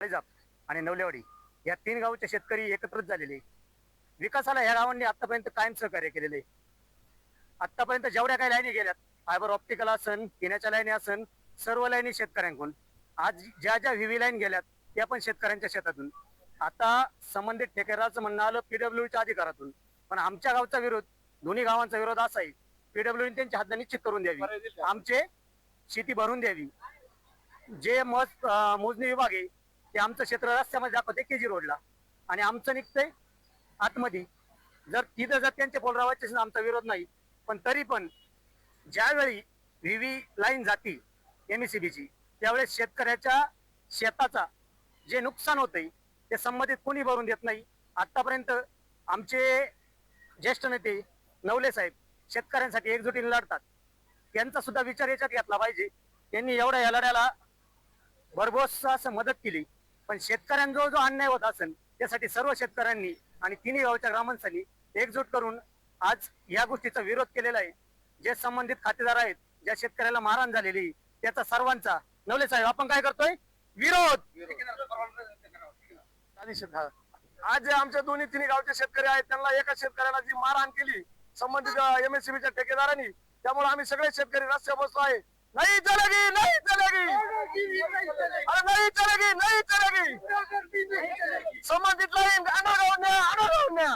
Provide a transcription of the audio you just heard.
काळीजाप आणि नवलेवाडी या तीन गावचे शेतकरी एकत्रित झालेले. विकासाला ह्या गावांनी आतापर्यंत कायम सहकार्य केलेले. आतापर्यंत जेवढ्या काही लाईनी गेल्यात फायबर ऑप्टिकल असन पिण्याच्या लाईनी असन सर्व लाईनी शेतकऱ्यांकडून. आज ज्या ज्या व्हीव्ही लाईन गेल्यात त्या पण शेतकऱ्यांच्या शेतातून. आता संबंधित ठेकेदाराचं म्हणणं आलं पीडब्ल्यूच्या अधिकारातून. पण आमच्या गावचा विरोध दोन्ही गावांचा विरोध असा आहे. पीडब्ल्यू त्यांच्या हातात निश्चित करून द्यावी. आमचे शेती भरून द्यावी. जे अं, मोजणी विभाग आहे ते आमचं क्षेत्र रस्त्यामध्ये दाखवते के जी रोडला. आणि आमचं निघतंय आतमध्ये. जर तिथं जर त्यांचे बोलरावाचे असेल, आमचा विरोध नाही. पण तरी पण ज्यावेळी व्ही व्ही लाईन जाती एम सी ची त्यावेळेस शेतकऱ्याच्या शेताचा जे नुकसान होतंय ते संबंधित कोणी भरून देत नाही. आतापर्यंत आमचे ज्येष्ठ नेते नवले साहेब शेतकऱ्यांसाठी एकजुटीने लढतात. त्यांचा सुद्धा विचार याच्यात घेतला पाहिजे. त्यांनी एवढ्या या लढ्याला भरघोस असं मदत केली. पण शेतकऱ्यांजवळ जो अन्याय होत असेल त्यासाठी सर्व शेतकऱ्यांनी आणि तिन्ही गावच्या ग्रामस्थांनी एकजूट करून आज या गोष्टीचा विरोध केलेला आहे. जे संबंधित खातेदार आहेत ज्या शेतकऱ्याला मारहाण झालेली त्याचा सर्वांचा नवले साहेब आपण काय करतोय? विरोध! आज जे आमच्या दोन्ही तिन्ही गावचे शेतकरी आहेत त्यांना एका शेतकऱ्याला जी मारहाण केली संबंधित एमएससीबीच्या ठेकेदारांनी त्यामुळे आम्ही सगळे शेतकरी रस्त्यावर बसलो आहे. नहीं चलेगी नहीं चलेगी. अरे नहीं चलेगी नहीं चलेगी. संबंधित लाईन अनागावून न्या